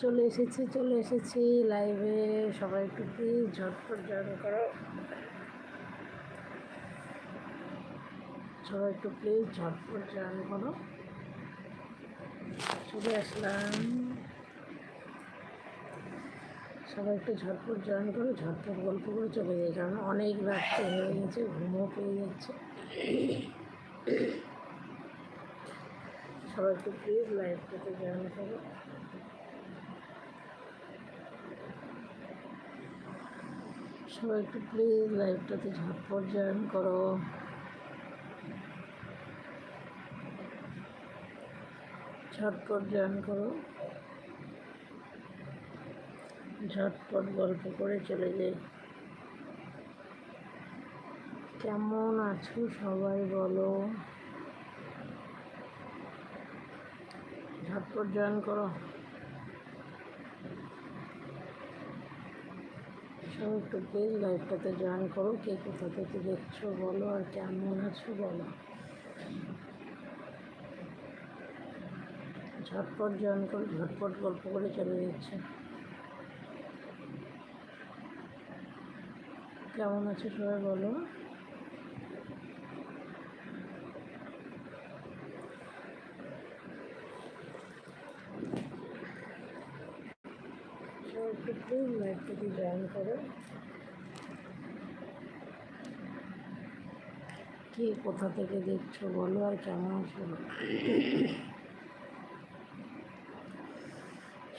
চলে এসেছি চলে এসেছি লাইভে সবাই একটু প্লিজ ঝটপট জয়েন করো। সবাই একটু প্লিজ ঝটপট জয়েন করো। চলে আসলাম। সবাই একটু ঝটপট জয়েন করো, ঝটপট গল্প করে চলে যাই, কারণ অনেক রাত্রে হয়ে গেছে, ঘুমও পেয়ে যাচ্ছে। সবাই একটু প্লিজ লাইভটাতে জয়েন করো। সবাই একটু প্লিজ লাইভটাতে ঝটপট জয়েন করো। ঝটপট জয়েন করো। ঝটপট গল্প করে চলে যাই। কেমন আছো সবাই বলো? ঝটপট জয়েন করো। সবাই একটু প্লিজ লাইভটাতে জয়েন করো, কে কোথা থেকে দেখছ বলো আর কেমন আছো বলো। ঝটপট জয়েন করো, ঝটপট গল্প করে চলে যাচ্ছে। কেমন আছো সবাই বলো সবাই একটু লাইভটাতে জয়েন করো। কে কোথা থেকে দেখছ বলো আর কেমন আছো?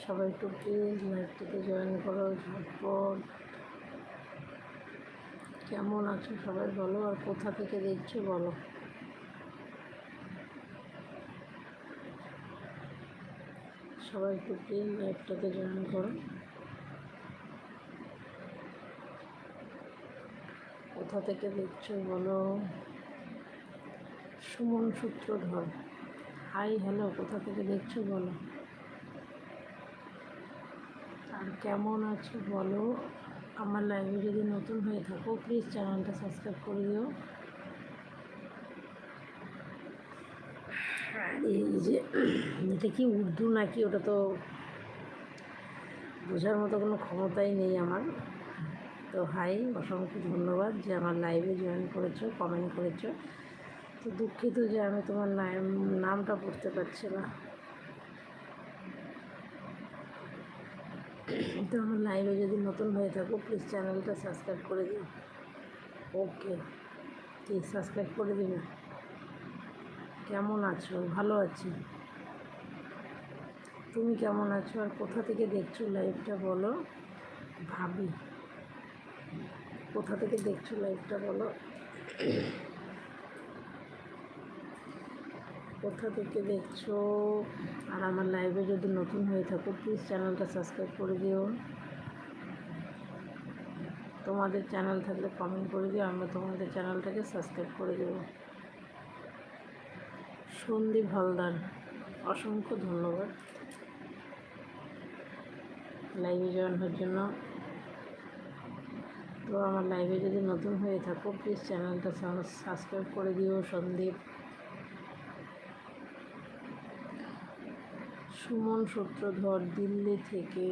সবাই একটু প্লিজ লাইভটাতে জয়েন করো, ঝটপট। কেমন আছো সবাই বলো আর কোথা থেকে দেখছ বলো। সবাই একটু প্লিজ লাইভটাতে জয়েন করো। কোথা থেকে দেখছ বলো? সুমন সূত্রধর। হাই হ্যালো কোথা থেকে দেখছ বলো? আর কেমন আছো বলো? আমার লাইভে যদি নতুন হয়ে থাকো প্লিজ চ্যানেলটা সাবস্ক্রাইব করে দিও। এই যে, এটা কি উর্দু নাকি? ওটা তো বোঝার মতো কোনো ক্ষমতাই নেই আমার। তো হাই, অসংখ্য ধন্যবাদ যে আমার লাইভে জয়েন করেছ কমেন্ট করেছ। তো দুঃখিত যে আমি তোমার নাম, নামটা পড়তে পারছি না। তো আমার লাইভে যদি নতুন হয়ে থাকো প্লিজ চ্যানেলটা সাবস্ক্রাইব করে দিও। ওকে ঠিক সাবস্ক্রাইব করে দিবে? কেমন আছো? ভালো আছি। তুমি কেমন আছো? আর কোথা থেকে দেখছ লাইভটা বলো? ভাবি। কোথা থেকে দেখছ লাইভটা বলো? কোথা থেকে দেখছ? আর আমার লাইভে যদি নতুন হয়ে থাকো প্লিজ চ্যানেলটা সাবস্ক্রাইব করে দিও। তোমাদের চ্যানেল থাকলে কমেন্ট করে দিও, আমরা তোমাদের চ্যানেলটাকে সাবস্ক্রাইব করে দেবো। সন্দীপ হালদার, অসংখ্য ধন্যবাদ। লাইভে জয়েন হওয়ার জন্য। তো আমার লাইভে যদি নতুন হয়ে থাকো প্লিজ চ্যানেলটা সাবস্ক্রাইব করে দিও, সন্দীপ। সুমন সূত্রধর, দিল্লি থেকে।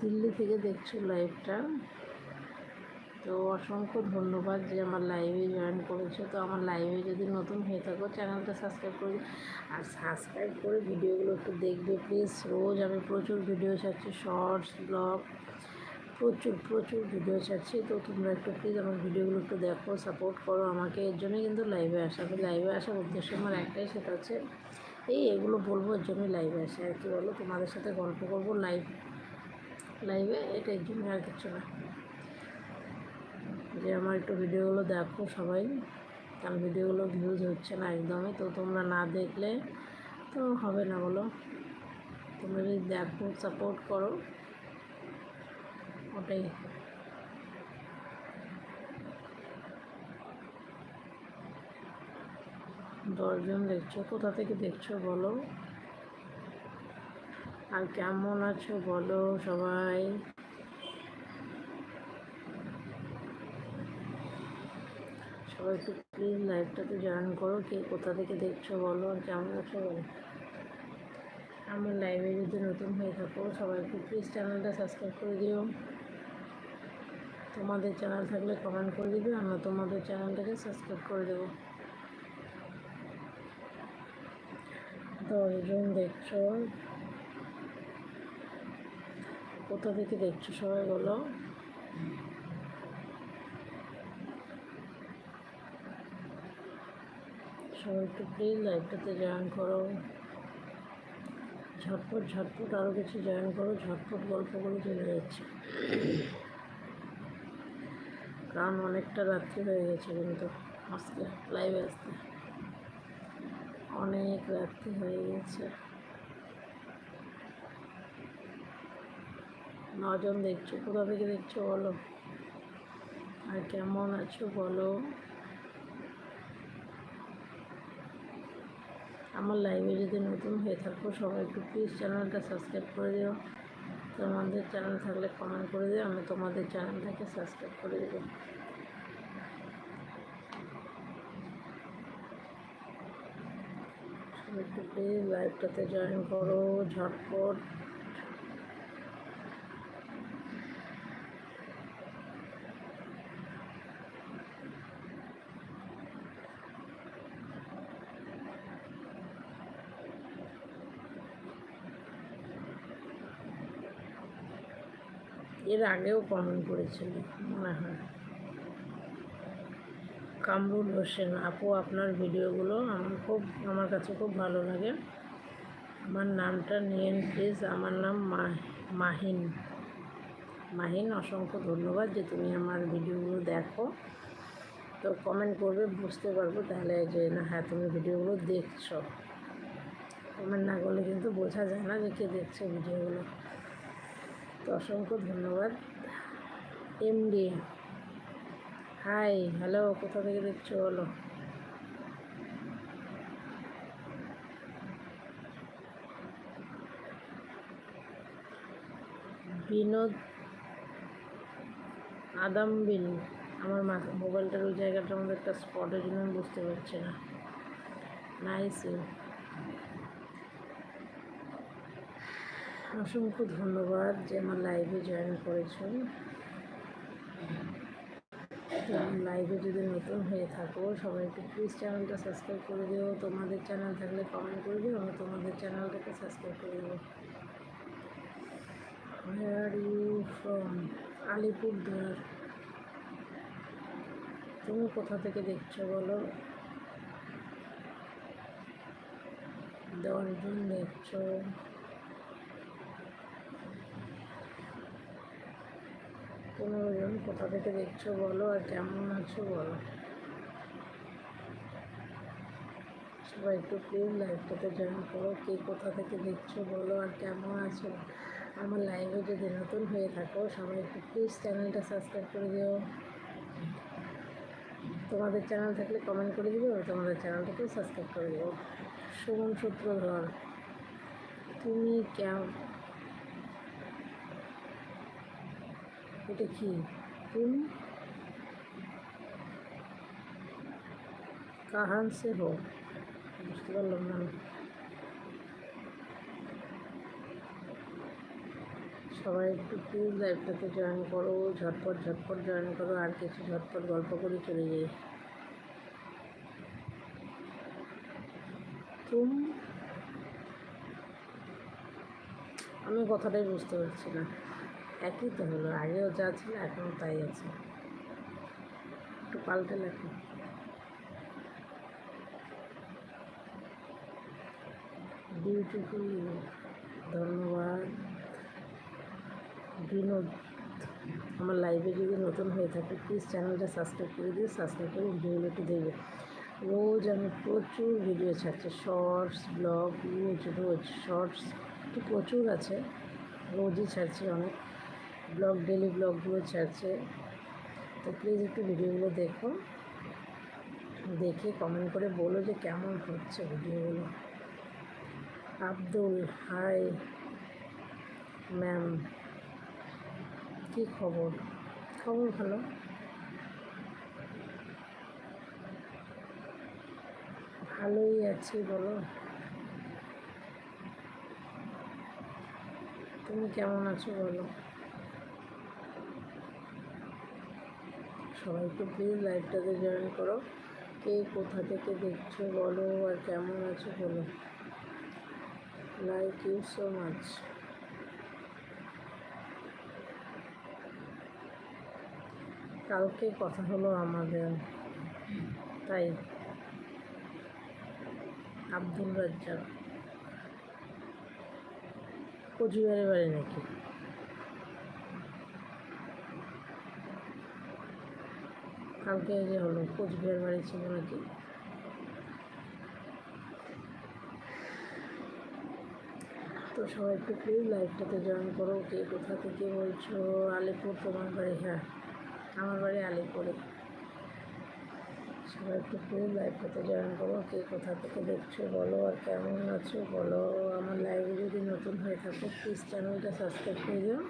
দিল্লি থেকে দেখছ লাইভটা তো অসংখ্য ধন্যবাদ যে আমার লাইভে জয়েন করেছ। তো আমার লাইভে যদি নতুন হয়ে থাকো চ্যানেলটা সাবস্ক্রাইব করে আর সাবস্ক্রাইব করে ভিডিওগুলো একটু দেখবে প্লিজ রোজ আমি প্রচুর ভিডিও ছাড়ছি শর্টস ব্লগ প্রচুর প্রচুর ভিডিও ছাড়ছি তো তোমরা একটু প্লিজ আমার ভিডিওগুলো একটু দেখো সাপোর্ট করো আমাকে। এর জন্যই কিন্তু লাইভে আসা। আমি লাইভে আসার উদ্দেশ্য আমার একটাই সেটা হচ্ছে এই এগুলো বলব, এর জন্যই লাইভে আসে। আর কি বলো, তোমাদের সাথে গল্প করব লাইভ লাইভে এটা এর জন্য আর কিছু না। যে আমার একটু ভিডিওগুলো দেখো সবাই। কারণ ভিডিওগুলো ভিউজ হচ্ছে না একদমই। তো তোমরা না দেখলে তো হবে না বলো। তোমরা যদি দেখো সাপোর্ট করো। ওটাই। দশজন দেখছ? কোথা থেকে দেখছ বলো? আর কেমন আছো বলো সবাই? সবাই একটু প্লিজ লাইভটাতে জয়েন করো। কে কোথা থেকে দেখছ বলো? আর কেমন আছো বলো? আমার লাইভে যদি নতুন হয়ে থাকো, সবাই একটু প্লিজ চ্যানেলটা সাবস্ক্রাইব করে দিও। তোমাদের চ্যানেল থাকলে কমেন্ট করে দিবে, আমরা তোমাদের চ্যানেলটাকে সাবস্ক্রাইব করে দেবো। দশজন দেখছ? কোথা থেকে দেখছ সবাই বলো? সবাই একটু প্লিজ লাইভটাতে জয়েন করো। ঝটপট ঝটপট আরও কিছু জয়েন করো, ঝটপট গল্পগুলো চলে যাচ্ছে। কারণ অনেকটা রাত্রি হয়ে গেছে কিন্তু আজকে লাইভে আসতে। অনেক রাত্রি হয়ে গেছে। নজন দেখছ, কোথা থেকে দেখছ বলো? আর কেমন আছো বলো? আমার লাইভে যদি নতুন হয়ে থাকো, সবাই একটু প্লিজ চ্যানেলটা সাবস্ক্রাইব করে দিও। তোমাদের চ্যানেল থাকলে কমেন্ট করে দিও, আমি তোমাদের চ্যানেলটাকে সাবস্ক্রাইব করে দেবো। একটু প্লিজ লাইভটাতে জয়েন করো, ঝটপট। এর আগেও কমেন্ট করেছিল, মনে হয়। কামরুল হোসেন, আপু, আপনার ভিডিওগুলো আমার খুব, আমার কাছে খুব ভালো লাগে। আমার নামটা নিয়েন, প্লিজ। আমার নাম মাহিন। মাহিন, অসংখ্য ধন্যবাদ যে তুমি আমার ভিডিওগুলো দেখো। তো কমেন্ট করবে, বুঝতে পারব তাহলে যে, না হ্যাঁ তুমি ভিডিওগুলো দেখছ। কমেন্ট না করলে কিন্তু বোঝা যায় না যে কে দেখছে ভিডিওগুলো। তো অসংখ্য ধন্যবাদ। এমডি হাই, হ্যালো, কোথা থেকে দেখছ বলো? বিনোদ আদাম বিন আমার মা- মোবাইলটার ওই জায়গাটার মধ্যে একটা স্পটের জন্য আমি বুঝতে পারছি না। নাইস অসংখ্য ধন্যবাদ যে আমার লাইভে জয়েন করেছ। লাইভে যদি নতুন হয়ে থাকো, সবাই একটু প্লিজ চ্যানেলটা সাবস্ক্রাইব করে দিও। তোমাদের চ্যানেল থাকলে কমেন্ট করে দিও আমি তোমাদের চ্যানেলটাকে সাবস্ক্রাইব করে দেবো আর ইউ ফ্রম আলিপুরদুয়ার। তুমি কোথা থেকে দেখছ বলো? দশজন দেখছ। পনেরো জন কোথা থেকে দেখছ বলো আর কেমন আছো বলো। সবাই একটু প্লিজ লাইভটাতে জয়েন করো, কে কোথা থেকে দেখছ বলো আর কেমন আছো। আমার লাইভে যদি নতুন হয়ে থাকো, সবাই একটু প্লিজ চ্যানেলটা সাবস্ক্রাইব করে দিও। তোমাদের চ্যানেল থাকলে কমেন্ট করে দিবে, আর তোমাদের চ্যানেলটাকে সাবস্ক্রাইব করে দেবো সুমন সূত্রধর, তুমি কেমন এটা কি? तुम কাহান সে হো। বুঝতে পারলাম না সবাই একটু প্লিজ লাইভটাতে জয়েন করো, ঝটপট ঝটপট জয়েন করো, আর কিছু ঝটপট গল্প করে চলে যাই। তুম? আমি কথাটাই বুঝতে পারছি না। একই তো হলো, আগেও যা ছিল এখনও তাই আছে। একটু পাল্টে লেখো। বিউটিফুল, ধন্যবাদ। বিনোদ, আমার লাইভে যদি নতুন হয়ে থাকে প্লিজ চ্যানেলটা সাবস্ক্রাইব করে দিয়ে সাবস্ক্রাইব করে ভিডিওগুলো একটু দেখবে। রোজ আমি প্রচুর ভিডিও ছাড়ছি শর্টস ব্লগ রোজ রোজ শর্টস তো প্রচুর আছে, রোজই ছাড়ছি অনেক। ব্লগ ডেলি ব্লগগুলো ছাড়ছে। তো প্লিজ একটু ভিডিওগুলো দেখো। দেখে কমেন্ট করে বলো যে কেমন হচ্ছে ভিডিওগুলো। আব্দুল হাই ম্যাম কী খবর? খবর ভালো? ভালোই আছি, বলো। তুমি কেমন আছো, বলো? সবাই একটু প্লিজ লাইভটাতে জয়েন করো। কে কোথা থেকে দেখছ বলো আর কেমন আছো বলো। লাইক ইউ সো মাচ কালকে কথা হলো আমাদের, তাই। আব্দুল রাজ্জাক। কোচবিহারের বাড়ি নাকি? কালকে যে হলো কোচবিহার বাড়ি ছিল নাকি? তো সবাই একটু প্লিজ লাইভটাতে জয়েন করো। কে কোথা থেকে বলছো? আলিপুর তোমার বাড়ি হ্যাঁ আমার বাড়ি আলিপুরে। সবাই একটু প্লিজ লাইভটাতে জয়েন করো। কে কোথা থেকে দেখছ বলো আর কেমন আছো বলো। আমার লাইভে যদি নতুন হয়ে থাকো প্লিজ চ্যানেলটা সাবস্ক্রাইব করে দিও।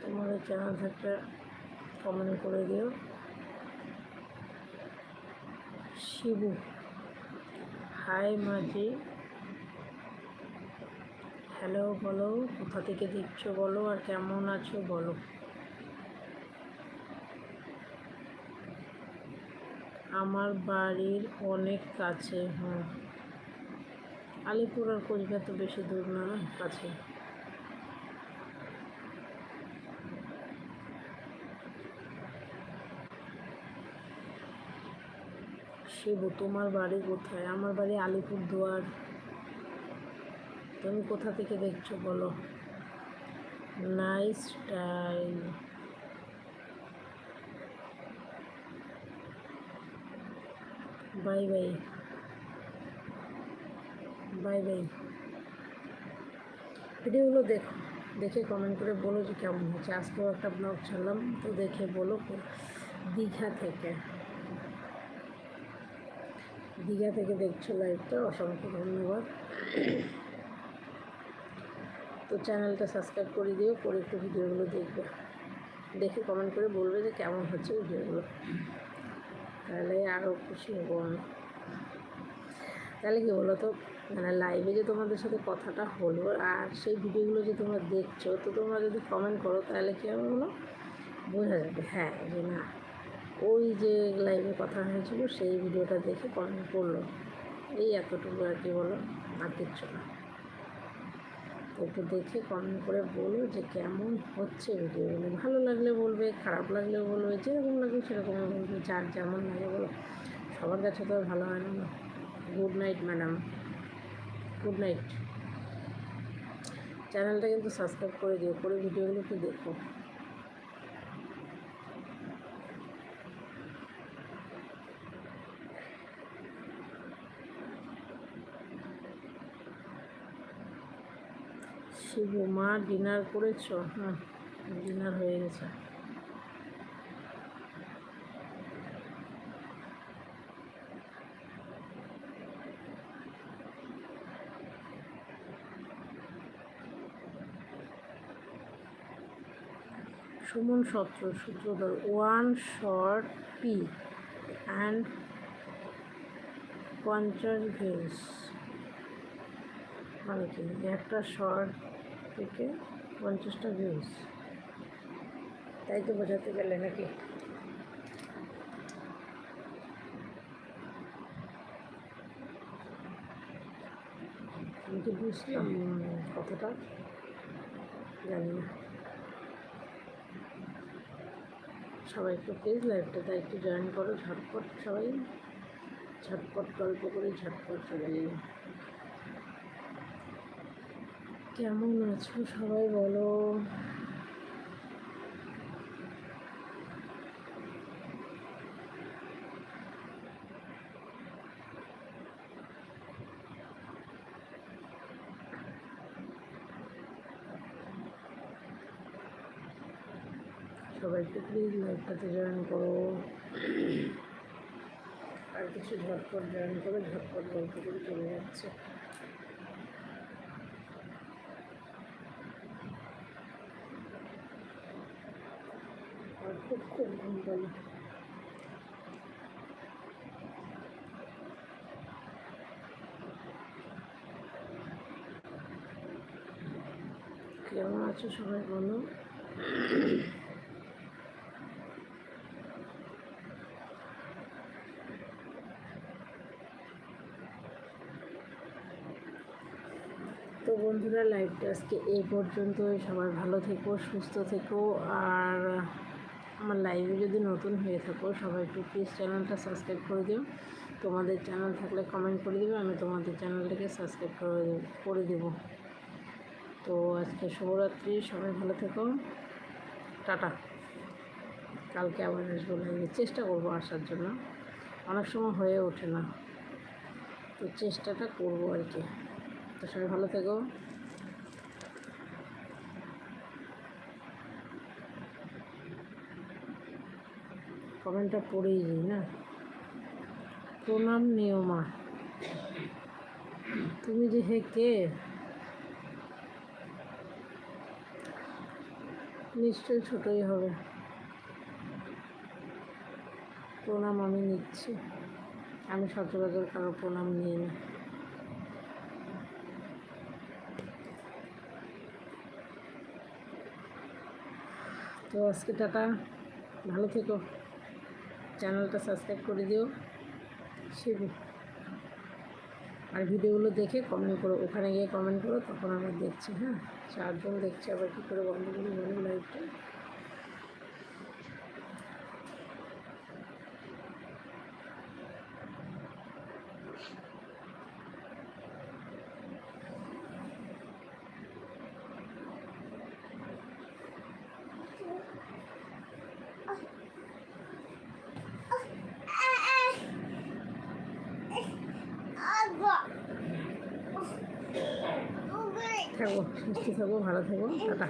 তোমাদের চ্যানেল থাকতে কমেন্ট করে দিও। শিবু। হাই, মাঝি। হ্যালো বলো, কোথা থেকে দেখছ বলো, আর কেমন আছো বলো। আমার বাড়ির অনেক কাছে হ্যাঁ আলিপুর আর কোচবিহার তো বেশি দূর না, কাছে। শিবু তোমার বাড়ি কোথায়? আমার বাড়ি আলিপুর দুয়ার তুমি কোথা থেকে দেখছ বলো? Nice style bye bye bye bye ভিডিওগুলো দেখো। দেখে কমেন্ট করে বলো যে কেমন হচ্ছে। আজকেও একটা ব্লগ ছাড়লাম। তো দেখে বলো দীঘা থেকে। দীঘা থেকে দেখছ লাইভটা অসংখ্য ধন্যবাদ। তো চ্যানেলটা সাবস্ক্রাইব করে দিও, করে একটু ভিডিওগুলো দেখবে। দেখে কমেন্ট করে বলবে যে কেমন হচ্ছে ভিডিওগুলো। তাহলে আরও খুশি হব আমি। তাহলে কী বলো তো মানে লাইভে যে তোমাদের সাথে কথাটা হলো আর সেই ভিডিওগুলো যে তোমরা দেখছ, তো তোমরা যদি কমেন্ট করো তাহলে কী হবে বলো? বোঝা যাবে হ্যাঁ যে না। ওই যে লাইভে কথা হয়েছিল, সেই ভিডিওটা দেখে কমেন্ট করল। এই এতটুকু আর কি বলো, আর কিচ্ছু না। একটু দেখে কমেন্ট করে বলো যে কেমন হচ্ছে ভিডিওগুলো ভালো লাগলে বলবে, খারাপ লাগলে বলবে, যেরকম লাগবে সেরকম বলবে, যার যেমন লাগে বলো। সবার কাছে তো ভালো হয় না। Good night madam good night চ্যানেলটা কিন্তু সাবস্ক্রাইব করে দিও, করে ভিডিওগুলো একটু দেখো। শিব মা, ডিনার করেছ? হ্যাঁ ডিনার হয়ে গেছে। সুমন সত্র, Sutradhar. One short P and পঞ্চাশ ভিউস মানে কি একটা শর্ট থেকে পঞ্চাশটা ভিউজ তাই তো বোঝাতে গেলে নাকি? আমি কি বুঝলাম কতটা, জানি না। সবাই একটু প্লিজ লাইভটাতে একটু জয়েন করো, ঝটপট সবাই। ঝটপট গল্প করে, ঝটপট চলে যাই কেমন আছো সবাই বলো? সবাই একটু প্লিজ লাইভটাতে জয়েন করো। আর কিছু ঝটপট জয়েন করে ঝটপট গল্প করে চলে যাচ্ছে আর খুব কেমন আছো সবাই বলো? তো বন্ধুরা লাইভটা আজকে এই পর্যন্তই। সবাই ভালো থেকো, সুস্থ থেকো, আর আমার লাইভে যদি নতুন হয়ে থাকো, সবাই একটু প্লিজ চ্যানেলটা সাবস্ক্রাইব করে দিও। তোমাদের চ্যানেল থাকলে কমেন্ট করে দেবে, আমি তোমাদের চ্যানেলটাকে সাবস্ক্রাইব করে করে দেবো। তো আজকে শুভরাত্রি, সবাই ভালো থেকো। টাটা। কালকে আবার আসব লাইভে চেষ্টা করব আসার জন্য। অনেক সময় হয়ে ওঠে না। তো চেষ্টাটা করব আর কি। তো সবাই ভালো থেকো। কমেন্টটা পড়েই যাই না? প্রণাম নিয়মা। তুমি যে হে কে? নিশ্চয়ই ছোটই হবে। প্রণাম আমি নিচ্ছি। আমি সচরাচর কারও প্রণাম নিই না। তো আজকে টাটা। ভালো থেকো। চ্যানেলটা সাবস্ক্রাইব করে দিও। সে আর ভিডিওগুলো দেখে কমেন্ট করো। ওখানে গিয়ে কমেন্ট করো, তখন আমরা দেখছি হ্যাঁ? চারজন দেখছি, আবার কী করে বন্ধ করি লাইভটা থাকো সুস্থ থাকো ভালো থাকো টাটা।